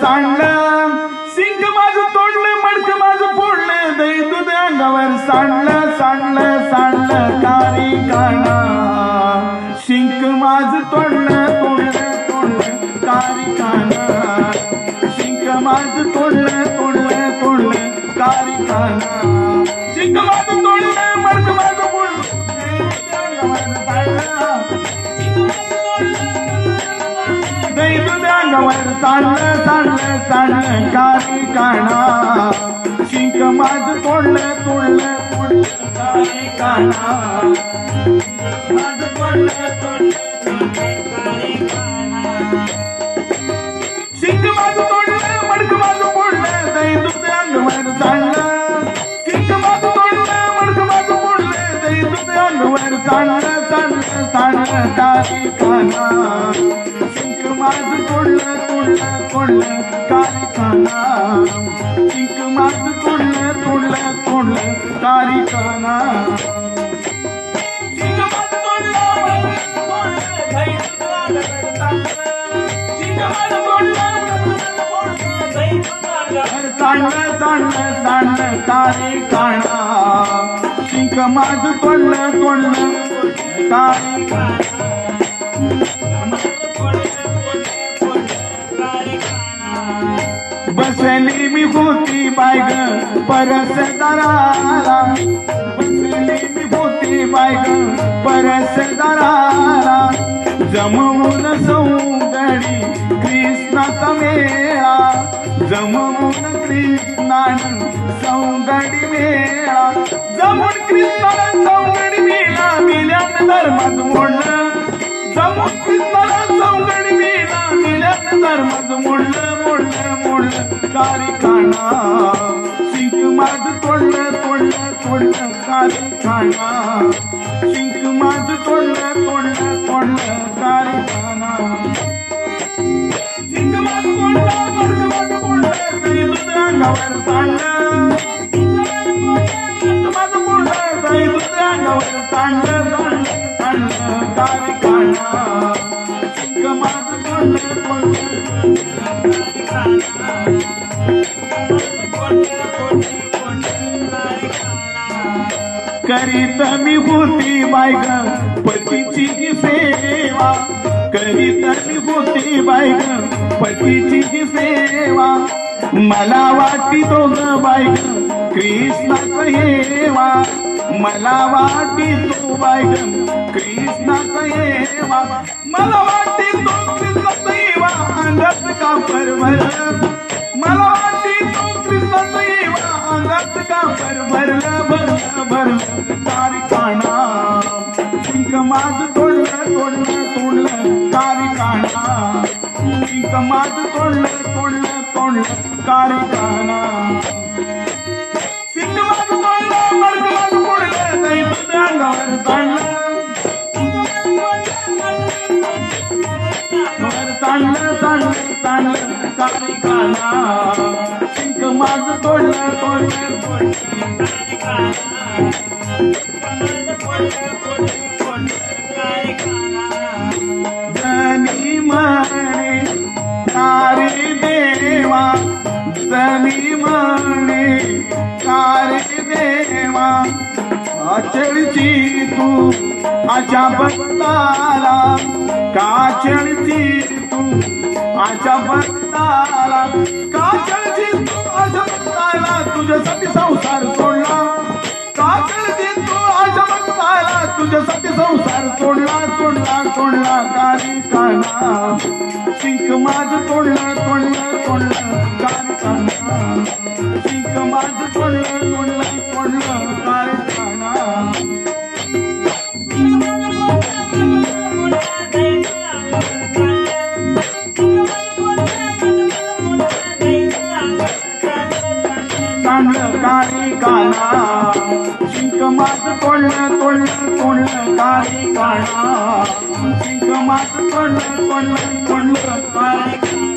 सांडलं. सिंग माझं तोडलं मडक माझं फोडलं दही दूध अंगावर सांडलं सांडलं सांडलं तारी काना. शिंक माझं तोडलं तोडलं तोडलं तारी काना. शिंक माझं तोडलं तोडलं तोडलं तारी काना. अंगावर सांडलं सांडलं कारी काना. शिंक माझ तोडलं तोडलं तोडलं कारी काना. माझं तोडलं शिंक माझं तोडलं मडक माझ फोडलं दही दूध अंगावर सांडलं शिंक तोडलं मडक माझ फोडलं दही दूध अंगावर सांडलं सांडलं सांडलं कारी काना. शिंक तोडलं तोडलं तोडलं कारी काना शिंक माझं तोडलं तोडलं तोडलं कारी काना सांडलं सांडलं सांडलं तारी काणा शिंक माझं तोडलं तोडलं तारी बसली मी होती बायग परस दराला. बसली मी होती बायग परस दराला. जमवून सौंदडी कृष्णाचा मेळा. जमवून कृष्णान सौंदडी मेळा. जमून कृष्णाला सौंदडी मेळा मिल्यान धर्मात मोडलं. जमून कृष्णाला सौंदडी मेळा मिल्यान धर्मात मोडलं. मोडलं मोडलं कारी खाणा. शिंक माझ तोडलं तोडलं तोडलं कारी खाणा. शिंक माझ तोडलं तोडलं तोडलं कारी खाणा. शिंक माझ तोडलं तोडलं माझं तोडलं तरी दुसऱ्या अंगावर सांडलं शिंक माझं करीत मी होती बायग पतीची जी सेवा. करीत मी होती बायग पतीची जी सेवा. मला वाटी तो ग बायग कृष्णाचा येवा मला वाटी तो बायग कृष्णाचा येवा मला वाटी तो कृष्णाचा का परभर मला वाटी तो कृष्णाचा येवा. अंगात का भरभरलं भरलं भरलं तारी पिंक माझ तोडलं तोडलं तोडलं कारी पिंक माझ तोडलं तोडलं तोडलं कारी ताणलं ताणलं ताणलं कारी शिंक माझ तोडलं तोडलं तोडलं जनी म्हणे तारे देवा जनी म्हणे तारे देवा. अचळची तू अशा भक्ताला काचळची तू आच्या भक्ताला काचळची तू आच्या भक्ताला तुझ्यासाठी संसार सोडला. काचळची तू आच्या भक्ताला तुझ्यासाठी संसार सोडला सोडला सोडला. कारी काना. शिंक माझ तोडला तोडला तोडला कारी काना. शिंक माझ तोडला तोडला तोडला चांगलं कारी काना शिंक मात तोडलं तोडलं तोडलं कारी काना शिंक मात तोडलं तोडलं तोडलं कारी